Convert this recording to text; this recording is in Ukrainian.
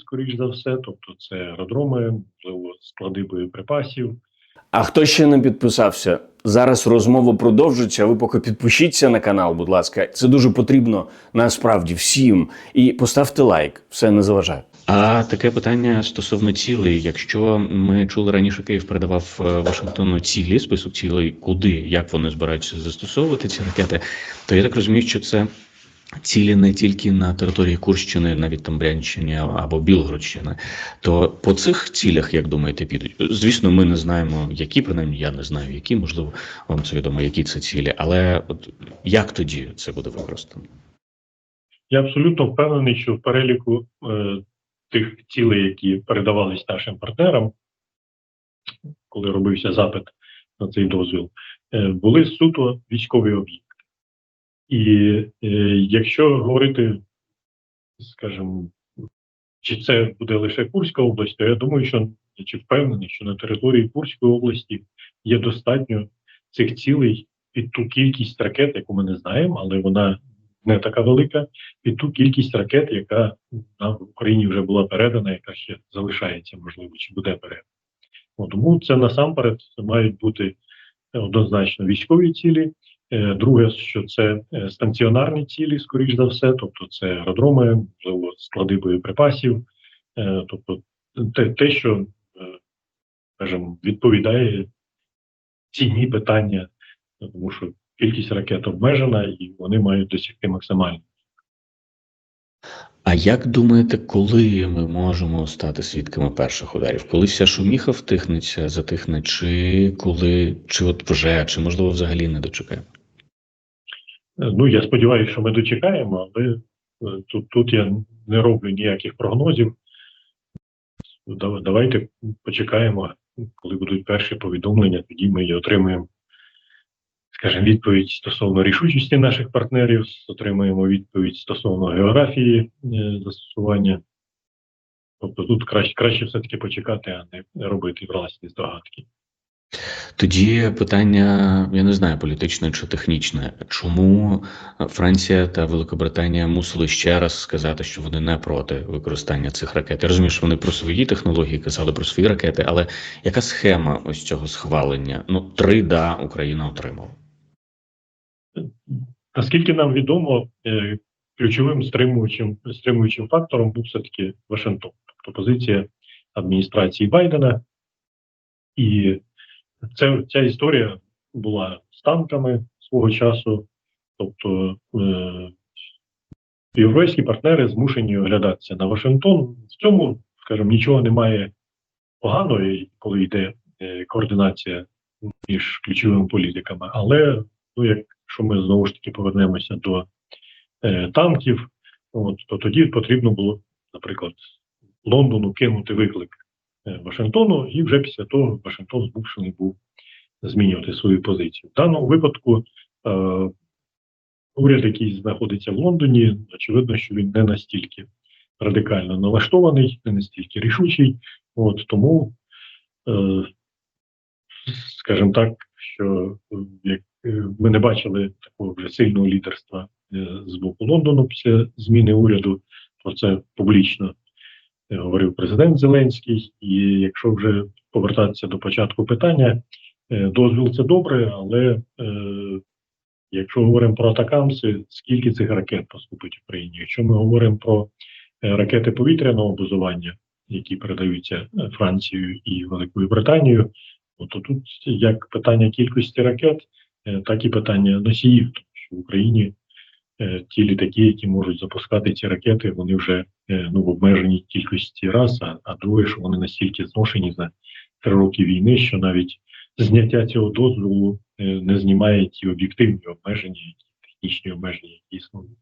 скоріш за все. Тобто, це аеродроми, можливо, склади боєприпасів. А хто ще не підписався? Зараз розмова продовжиться. Ви поки підпишіться на канал, будь ласка. Це дуже потрібно насправді всім. І поставте лайк, все не заважає. А таке питання стосовно цілей. Якщо ми чули раніше, Київ передавав е, Вашингтону цілі, список цілей, куди як вони збираються застосовувати ці ракети, то я так розумію, що це цілі не тільки на території Курщини, навіть там Брянщини або Білгородщини. То по цих цілях, як думаєте, підуть? Звісно, ми не знаємо, які принаймні я не знаю, які можливо вам це відомо, які це цілі, але от як тоді це буде використано? Я абсолютно впевнений, що в переліку е, тих цілей, які передавались нашим партнерам, коли робився запит на цей дозвіл, е, були суто військові об'єкти. І е, якщо говорити, скажімо, чи це буде лише Курська область, то я думаю, що чи впевнений, що на території Курської області є достатньо цих цілей під ту кількість ракет, яку ми не знаємо, але вона не така велика, під ту кількість ракет, яка нам в Україні вже була передана, яка ще залишається, можливо, чи буде передана. Тому це насамперед мають бути однозначно військові цілі. Е, Друге, що це е, станціонарні цілі, скоріш за все, тобто це аеродроми, можливо, склади боєприпасів, Е, тобто те, те, що, скажімо, відповідає ціні питання, тому що кількість ракет обмежена і вони мають досягти максимально. А як думаєте, коли ми можемо стати свідками перших ударів? Коли вся шуміха втихнеться, затихне, чи коли, чи от вже, чи можливо взагалі не дочекаємо? Ну, я сподіваюся, що ми дочекаємо, але е, тут, тут я не роблю ніяких прогнозів. Давайте почекаємо, коли будуть перші повідомлення, тоді ми і отримаємо, скажімо, відповідь стосовно рішучості наших партнерів, отримаємо відповідь стосовно географії е, застосування. Тобто тут краще, краще все-таки почекати, а не робити власні здогадки. Тоді питання, я не знаю, політичне чи технічне. Чому Франція та Великобританія мусили ще раз сказати, що вони не проти використання цих ракет? Я розумію, що вони про свої технології казали про свої ракети, але яка схема ось цього схвалення? Ну, три да Україна отримала. Наскільки нам відомо, е, ключовим стримуючим, стримуючим фактором був все-таки Вашингтон, тобто позиція адміністрації Байдена. І це, ця історія була з танками свого часу. Тобто е, європейські партнери змушені оглядатися на Вашингтон. В цьому, скажімо, нічого немає поганого, коли йде е, координація між ключовими політиками. Але ну, якщо ми знову ж таки повернемося до е, танків, от, то тоді потрібно було, наприклад, Лондону кинути виклик Вашингтону, і вже після того Вашингтон змушений був змінювати свою позицію. В даному випадку е, уряд, який знаходиться в Лондоні, очевидно, що він не настільки радикально налаштований, не настільки рішучий. От тому, е, скажімо так, що е, як е, ми не бачили такого вже сильного лідерства е, з боку Лондону після зміни уряду. Про це публічно е, говорив президент Зеленський. І якщо вже повертатися до початку питання, е, дозвіл це добре, але е, якщо говоримо про атакамси, скільки цих ракет поступить Україні? Якщо ми говоримо про е, ракети повітряного базування, які передаються е, Францією і Великою Британією, ну, то тут як питання кількості ракет, е, так і питання носіїв, тому що в Україні е, ті літаки, які можуть запускати ці ракети, вони вже е, ну, в обмеженій кількості раз, а, а друге, що вони настільки зношені за три роки війни, що навіть зняття цього дозволу е, не знімає ті об'єктивні обмеження, які технічні обмеження, які існують.